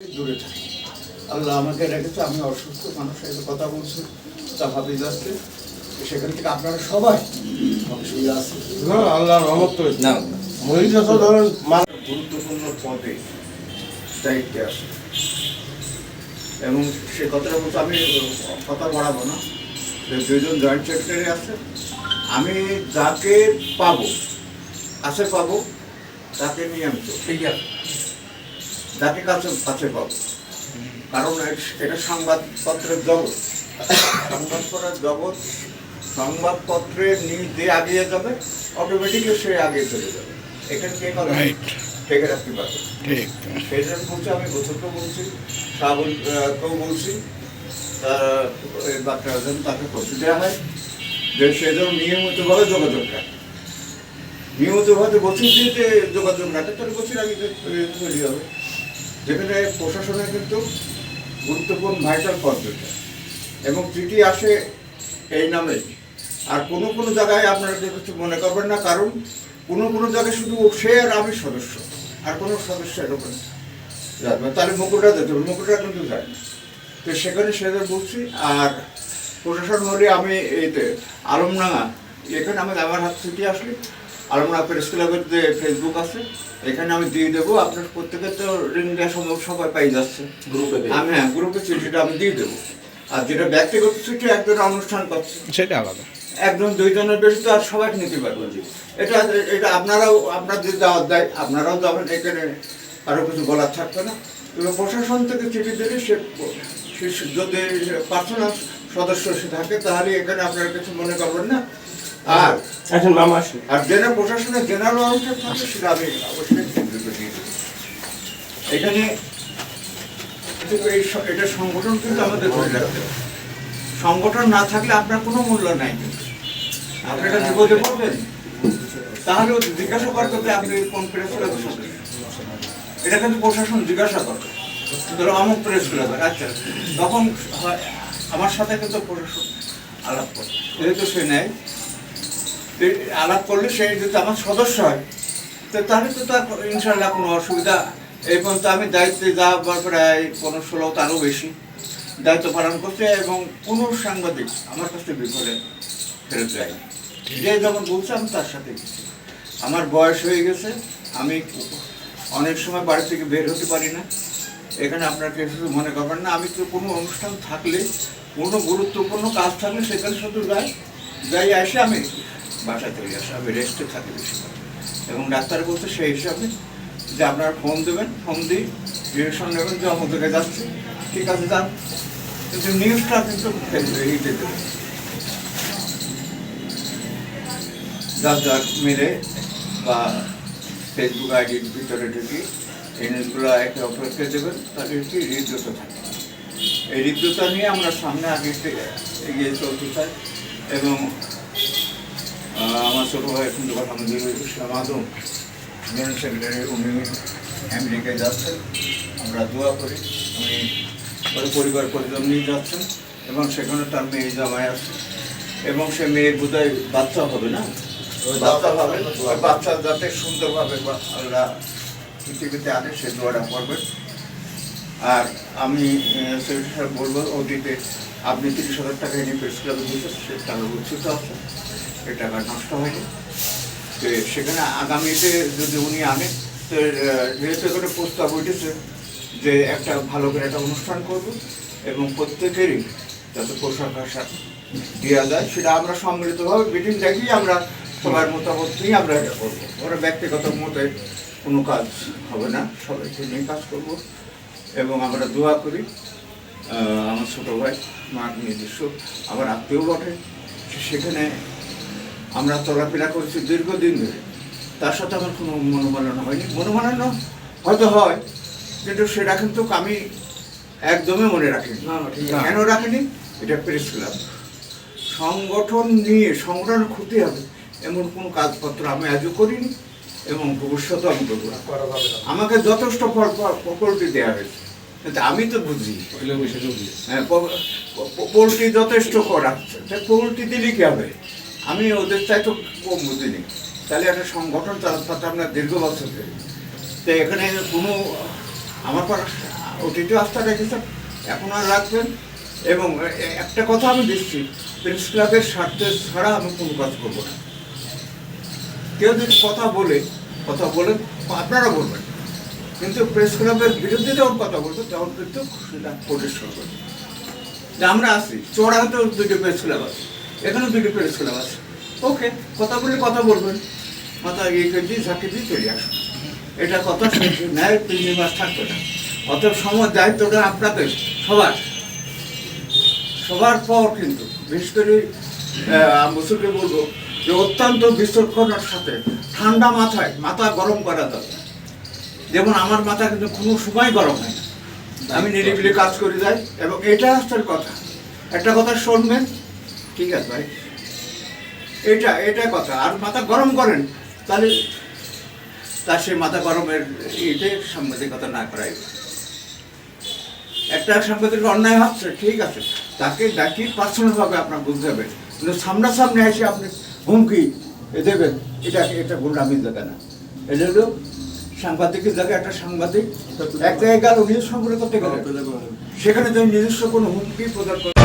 দূরে থাকি। আল্লাহ আমাকে রেখেছে আমি অসুস্থ মানুষের সাথে কথা বলছি তা ভাবি যাচ্ছে। সেখান থেকে আপনারা সবাই আল্লাহ রহমত না। মহিলা ধরেন গুরুত্বপূর্ণ পদে দায়িত্বে আছে। এবং সে কথাটা বলতে আমি কথা বাড়াবো না। যে দুইজন জয়েন্ট সেক্রেটারি আছে আমি যাকে পাবো কাছে পাবো তাকে নিয়ে আমি। ঠিক আছে। যাকে কাছে কাছে পাবো। কারণ এটা সংবাদপত্রের জগৎ। সংবাদপত্রের জগৎ সংবাদপত্রে নিউজ দিয়ে আগিয়ে যাবে অটোমেটিকলি সে আগে চলে যাবে। এখানে কে কথা ঠেকে রাখতে পারবে জন্য বলছি আমি গোসলকেও বলছি শ্রাবণকেও বলছি বাচ্চারা যেন তাকে প্রস্তুত দেওয়া হয় যে সে যেন নিয়মিতভাবে যোগাযোগ রাখে। নিয়মিতভাবে বছর দিয়ে যোগাযোগ রাখে তাহলে বছর আগে তৈরি হবে যেখানে প্রশাসনে কিন্তু গুরুত্বপূর্ণ ভাইটাল পদ্ধতি এবং চিঠি আসে এই নামেই আর কোনো কোনো জায়গায় আপনারা কিছু মনে করবেন না, কারণ কোনো কোনো জায়গায় শুধু সে আর আমি সদস্য, আর কোনো সদস্য এরকম যাবে। তাহলে মুকুটা যেতে হবে মুকুটটা কিন্তু যায় না। তো সেখানে সেদের বলছি, আর প্রশাসন হলে আমি এইতে আলমডাঙ্গা, এখানে আমি আমার হাত চিঠি আসলে আলমডাঙ্গা প্রেস ক্লাবের যে ফেসবুক আছে। এখানে আমি দিয়ে দেবো। আপনার প্রত্যেকের তো ঋণ দেওয়া সম্ভব সবাই পাই যাচ্ছে। গ্রুপে আমি হ্যাঁ গ্রুপে চিঠিটা আমি দিয়ে দেবো। আর যেটা ব্যক্তিগত চিঠি একজন অনুষ্ঠান করছে। সেটা আলাদা। একজন দুইজনের বেশি তো আর সবাই নিতে পারবে না। এটা এটা আপনারাও আপনার যে দাওয়াত দেয় আপনারাও যাবেন এখানে কারও কিছু বলার থাকবে না। এবং প্রশাসন থেকে চিঠি দিলে সে সে যদি পার্সোনাল সদস্য সে থাকে তাহলে এখানে আপনারা কিছু মনে করবেন না। আর এখন মামা আসুন আর জেনারেল প্রশাসনের জেনারেল অনুষ্ঠান থাকে সেটা আমি অবশ্যই কেন্দ্রীয় দিয়ে দেবো এখানে এটা সংগঠন কিন্তু আমাদের ধরে রাখতে হবে। সংগঠন না থাকলে আপনার কোনো মূল্য নাই। আপনি এটা বিপদে পড়বেন তাহলে জিজ্ঞাসা করতে হবে আপনি কোন প্রেস ক্লাবের সদস্য এটা কিন্তু প্রশাসন জিজ্ঞাসা করবে। ধরো অমুক প্রেস ক্লাবের আচ্ছা তখন হয় আমার সাথে কিন্তু প্রশাসন আলাপ করে যেহেতু সে নেয় আলাপ করলে সে যদি আমার সদস্য হয়, তো তাহলে তো তার ইনশাল্লাহ কোনো অসুবিধা। এই পর্যন্ত আমি দায়িত্বে যাওয়ার প্রায় পনেরো ষোলো তারও বেশি দায়িত্ব পালন করছে এবং কোনো সাংবাদিক আমার কাছে বিফলে ফেরত যায় যে যখন বলছে, আমি তার সাথে আমার বয়স হয়ে গেছে, আমি অনেক সময় বাড়ি থেকে বের হতে পারি না। এখানে আপনার কিছু মনে করবেন না, আমি তো কোনো অনুষ্ঠান থাকলে, কোনো গুরুত্বপূর্ণ কাজ থাকলে সেখানে শুধু যাই যাই আসে, আমি বাসা চলে আসি আমি রেস্টে থাকি বেশি এবং ডাক্তার বলছে, সেই হিসাবে যে আপনারা ফোন দেবেন ফোন দিই ডিরেকশন নেবেন, যে অমুক জায়গায় যাচ্ছে, ঠিক আছে, যান। কিন্তু নিউজটা কিন্তু দেবেন যার যার মেরে বা ফেসবুক আইডির ভিতরে ঢুকি এই নিউজগুলো একে অপরকে দেবেন, তাহলে কি হৃদ্যত থাকে। এই হৃদ্যতা নিয়ে আমরা সামনে আগে এগিয়ে চলতে চাই, এবং আমার ছোটো ভাই কিন্তু আমাদের ইসলাম আদম জেনারেল সেক্রেটারি উনি আমেরিকায় যাচ্ছেন। আমরা দোয়া করি। উনি পরিবার পরিজন নিয়ে যাচ্ছেন এবং সেখানে তার মেয়ে জামাই আছে। এবং সে মেয়ের বোধহয় বাচ্চা হবে না? বাচ্চা হবে। ওই বাচ্চা যাতে সুন্দরভাবে আল্লাহ পৃথিবীতে আনে সে দোয়াটা করবেন আর আমি সাহেব বলব অতীতে আপনি তিরিশ হাজার টাকা এনে প্রেস ক্লাবে দিয়েছেন সে টাকা উচিত আছে সে টাকা নষ্ট হয়নি। তো সেখানে আগামীতে যদি উনি আনেন তো যেহেতু এখানে প্রস্তাব উঠেছে যে একটা ভালো করে একটা অনুষ্ঠান করব এবং প্রত্যেকেরই যাতে পোশাক আশাক দেওয়া যায়, সেটা আমরা সম্মিলিতভাবে মিটিং দেখি আমরা সবার মতামত নিয়ে আমরা এটা করব। ওরা ব্যক্তিগত মতে কোনো কাজ হবে না, সবাইকে নিয়ে কাজ করব এবং আমরা দোয়া করি আমার ছোটো ভাই আমার নিজস্ব, আমার আত্মীয় বটে সেখানে আমরা চলাফেরা করছি দীর্ঘদিন ধরে। তার সাথে আমার কোনো মনোমালনা হয়নি। মনোমালনা হয়তো হয় কিন্তু সেটা কিন্তু আমি একদমই মনে রাখিনি। কেন রাখিনি? এটা প্রেস ক্লাব সংগঠন নিয়ে সংগঠন ক্ষতি হবে। এমন কোনো কাজপত্র আমি আজও করিনি এবং ভবিষ্যতে আমি করব না। আমাকে যথেষ্ট ফল প্রকল্পি দেওয়া হয়েছে। কিন্তু আমি তো বুঝি। হ্যাঁ পোলট্রি যথেষ্ট করাচ্ছে। পোলট্রি দিলে কি হবে। আমি ওদের চাই তো কম বুঝিনি তাহলে একটা সংগঠন চালাতে না দীর্ঘ বছর ধরে। তো এখানে কোনো, আমার পর ওটিতে আস্থা রেখেছেন, এখন আর রাখবেন। এবং একটা কথা আমি দিচ্ছি, প্রেস ক্লাবের স্বার্থে ছাড়া আমি কোনো কাজ করব না। কেউ যদি কথা বলে কথা বলে, আপনারা বলবেন। কিন্তু প্রেস ক্লাবের বিরুদ্ধে যখন কথা বলতো তখন কিন্তু সেটা পরিষ্কার করবে। আমরা আছি চড়াতেও দুটো প্রেস ক্লাব আছে। এখানেও দুটো প্রেস ক্লাব আছে। ওকে কথা বলে কথা বলবেন। মাথা ইয়ে করে দিয়ে ঝাঁকি দিয়ে চলে আসুন এটা কথা ন্যায় তিন মাস থাকবে না। অত সময় দায়িত্বটা আপনাদের, সবার। সবার পর কিন্তু, বিশেষ করে মুসুকে বলব যে অত্যন্ত বিচক্ষণার সাথে ঠান্ডা মাথায় মাথা গরম করা দরকার। যেমন আমার মাথা কিন্তু কোনো সময় গরম হয় না। আমি নিরিবিলি কাজ করে যাই এবং এটা আসল কথা। একটা কথা শুনবেন ঠিক আছে ভাই। এটা এটা কথা। আর মাথা গরম করেন তাহলে তার সেই মাথা গরমের ইতে সাংবাদিকতা না করাই। একটা সাংবাদিক অন্যায় হচ্ছে ঠিক আছে। তাকে ডাকি পার্সোনালভাবে আপনার বুঝতে হবে। কিন্তু সামনাসামনি এসে আপনি হুমকি এ দেবেন এটা এটা গুন্ডামি জায়গা না। এটা হলো সাংবাদিকের জায়গায় একটা সাংবাদিক এক জায়গায় নিউজ সংগ্রহ করতে গেলে। সেখানে তুমি নিজস্ব কোনো হুমকি প্রদান করতে